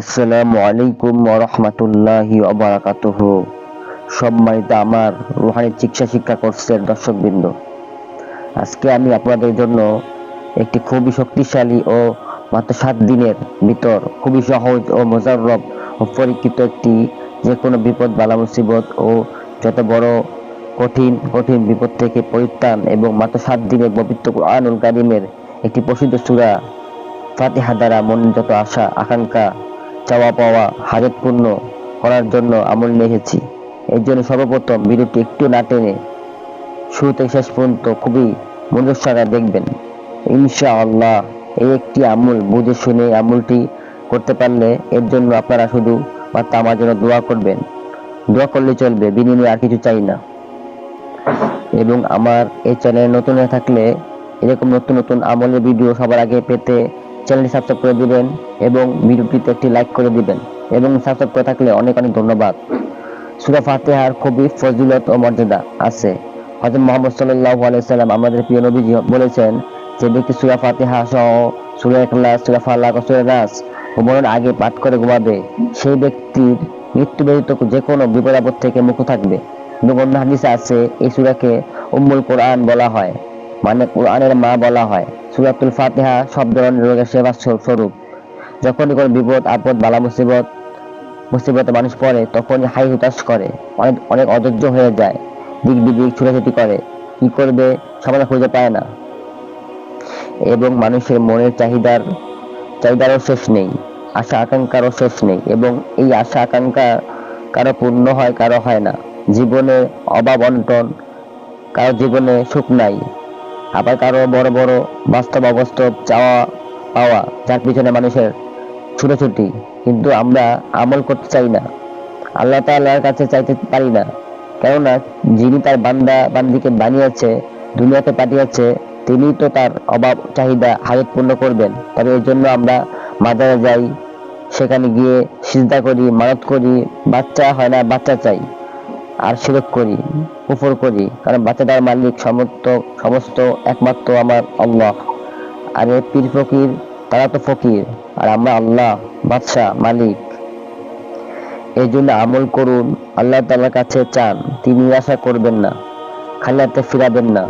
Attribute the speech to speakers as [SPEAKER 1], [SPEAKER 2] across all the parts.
[SPEAKER 1] আসসালামু আলাইকুম রহমতুল্লাহি অবরাকাতুহ সম্মানিত আমার রুহানি চিকিৎসা শিক্ষা কোর্সের দর্শকবৃন্দ, আজকে আমি আপনাদের জন্য একটি খুবই শক্তিশালী ও মাত্র সাত দিনের ভিতর খুবই সহজ ও মোজাররব ও পরীক্ষিত একটি যে কোনো বিপদ, বালা মুসিবত ও যত বড় কঠিন কঠিন বিপদ থেকে পরিত্রাণ এবং মাত্র সাত দিনের পবিত্র আনুল কারিমের একটি প্রসিদ্ধ সূরা ফাতিহা দ্বারা মনের যত আশা, আকাঙ্ক্ষা চাওয়া পাওয়া হাজত পূর্ণ করার জন্য আমল নিয়ে এর জন্য সর্বপ্রথম ভিডিওটি একটু না টেনে শুরু থেকে শেষ পর্যন্ত খুবই মনোযোগ দেখবেন। ইনশাআল্লাহ, এই একটি আমল বুঝে শুনে আমলটি করতে পারলে এর জন্য আপনারা শুধু মাত্র আমার জন্য দোয়া করবেন। দোয়া করলে চলবে, বিনিময়ে আর কিছু চাই না। এবং আমার এই চ্যানেল নতুন হয়ে থাকলে এরকম নতুন নতুন আমলের ভিডিও সবার আগে পেতে চ্যানেলটি সাবস্ক্রাইব করে দিবেন এবং ভিডিওটিতে একটি লাইক করে দিবেন। এবং সাবস্ক্রাইব করে থাকলে অনেক অনেক ধন্যবাদ। সুরা ফাতেহার খুবই ফজিলত ও মর্যাদা আছে। হযরত মুহাম্মদ সাল্লাল্লাহু আলাইহি সাল্লাম আমাদের প্রিয় নবীজি বলেছেন যে ব্যক্তি সূরা ফাতিহা সহ সূরা ইখলাস, সূরা ফালাক সূরা নাস ঘুমানোর আগে পাঠ করে ঘুমাবে, সেই ব্যক্তির মৃত্যু ব্যতীত যে কোনো বিপদ আপদ থেকে মুক্ত থাকবে। এবং অন্য হাদিসে আছে, এই সূরাকে উম্মুল কোরআন বলা হয় মানে কোরআনের মা বলা হয়। সূরাতুল ফাতিহা সব ধরনের রোগের সেবা স্বরূপ। যখনই কোনো বিপদ, আপদ, বালা, মুসিবত, মুসিবতে মানুষ পড়ে, তখনই হাই হুতাশ করে। অনেক অনেক অধৈর্য হয়ে যায়। দিক বিদিক ছুটাছুটি করে। কি করবে? সমাধান খুঁজে পায় না। এবং মানুষের মনের চাহিদার, চাহিদারও শেষ নেই। আশা, আকাঙ্ক্ষারও শেষ নেই। এবং এই আশা, আকাঙ্ক্ষা কারও পূর্ণ হয়, কারও হয় না। জীবনে অভাব অনটন, কারও জীবনে সুখ নাই। আবার কারও বড় বড় বাস্তব অবাস্তব চাওয়া পাওয়া যার পিছনে মানুষের ছুটোছুটি। কিন্তু আমরা আমল করতে চাই না। আল্লাহ তাআলার কাছে চাইতে পারি না। কেননা যিনি তার বান্দা, বান্দিকে বানিয়েছে, দুনিয়াতে পাঠিয়েছে, তিনি তো তার অভাব, চাহিদা হাজত পূর্ণ করবেন। তবে এর জন্য আমরা মাজারে যাই, সেখানে গিয়ে সিজদা করি, মানত করি। বাচ্চা হয় না, বাচ্চা চাই। আর শিরক করি, কুফর করি, কারণ বাচ্চাটার মালিক সমস্ত সমস্ত একমাত্র আমার আল্লাহ। আর এ পীর ফকির, তারা তো ফকির, আর আমরা আল্লাহ, বাদশাহ, মালিক। এই জন্য আমল করুন, আল্লাহ তাআলার কাছে চান, তিনি আশা করবেন না খালি হাতে ফিরাবেন না।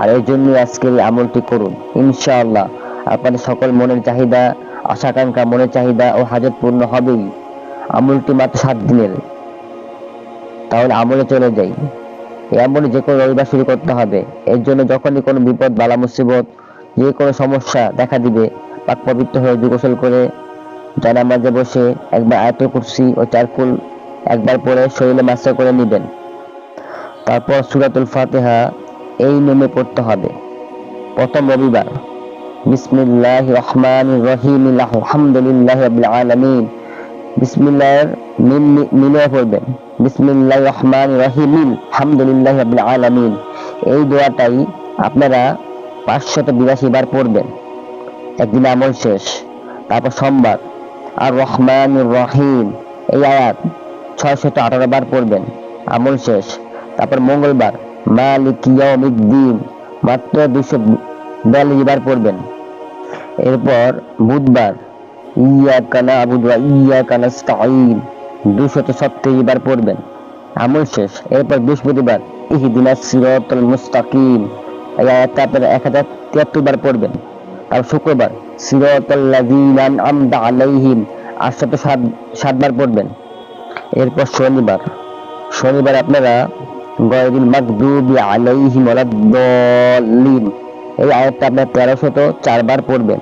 [SPEAKER 1] আর এই জন্য আজকের এই আমলটি করুন, ইনশাআল্লাহ। আপনাদের সকল মনের চাহিদা আশা আকাঙ্ক্ষা মনের চাহিদা ও হাজত পূর্ণ হবেই। আমলটি মাত্র সাত দিনের। তাহলে আমলে চলে যাই। এই যে কোনো রবিবার শুরু করতে হবে। এর জন্য যখনই কোনো বিপদ, বালা, মুসিবত, যে কোনো সমস্যা দেখা দিবে, পাক পবিত্র হয়ে যুগোসল করে জানামাজে বসে একবার আয়াতুল কুরসি ও চারকুল একবার পরে শরীরে মাসা করে নেবেন। তারপর সুরাতুল ফাতেহা এই নেমে পড়তে হবে। প্রথম রবিবার। বিসমিল্লাহির রহমান রহিম আলহামদুলিল্লাহি আলামিন। বিসমিল্লাহর মিম পড়বেন। বিসমিল্লাহির রহমানির রহিম। আলহামদুলিল্লাহি রাব্বিল আলামিন। এই দোয়াটাই আপনারা পাঁচশত বিরাশি বার পড়বেন। একদিন আমল শেষ, তারপর সোমবার। আর রহমান রহিম, এই আয়াত ছয়শত আঠারো বার পড়বেন। আমল শেষ, তারপর মঙ্গলবার। মালিক ইয়াউমিদ্দিন, মাত্র দুশো বিয়াল্লিশ বার পড়বেন। এরপর বুধবার ইয়া কানা আবুদুয়া ইয়া কানা স্তাইন দুশত সত্তর বার পড়বেন। আমল শেষ। এরপর বৃহস্পতিবার ইহদিনা সিরাতাল মুস্তাকিম। এই আয়াতটা আপনারা এক হাজার তিয়াত্তর বার পড়বেন। আর শুক্রবার সিরাতাল্লাযীনা আনআমতা আলাইহিম আটশত সাত সাতবার পড়বেন। এরপর শনিবার। শনিবার আপনারা গয়রিল মাগদুবি আলাইহিম ওয়ালাদ-দাল্লিন এই আয়াতটা আপনারা তেরোশত চারবার পড়বেন।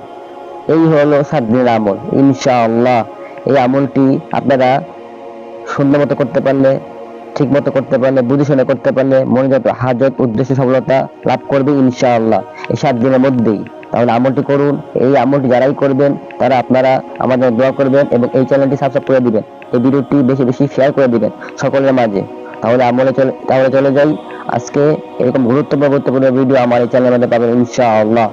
[SPEAKER 1] এই হলো সাত দিনের আমল। ইনশাআল্লাহ। এই আমলটি আপনারা সুন্দর মতো করতে পারলে ঠিক মতো করতে পারলে বুঝে শুনে করতে পারলে মনে যত হাজত, উদ্দেশ্য, সফলতা লাভ করবে ইনশাআল্লাহ। এই সাত দিনের মধ্যেই। তাহলে আমলটি করুন। এই আমলটি যারাই করবেন, তারা আপনারা আমাদের দোয়া করবেন এবং এই চ্যানেলটি সাবস্ক্রাইব করে দিবেন। এই ভিডিওটি বেশি বেশি শেয়ার করে দিবেন সকলের মাঝে। তাহলে আমলে চলে, তাহলে চলে যাই। আজকে এরকম গুরুত্বপূর্ণ গুরুত্বপূর্ণ ভিডিও আমার এই চ্যানেলের মধ্যে পাবেন ইনশাআল্লাহ।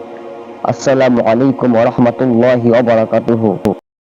[SPEAKER 1] আসসালামু আলাইকুম ওয়া রাহমাতুল্লাহি ওয়া বারাকাতুহু।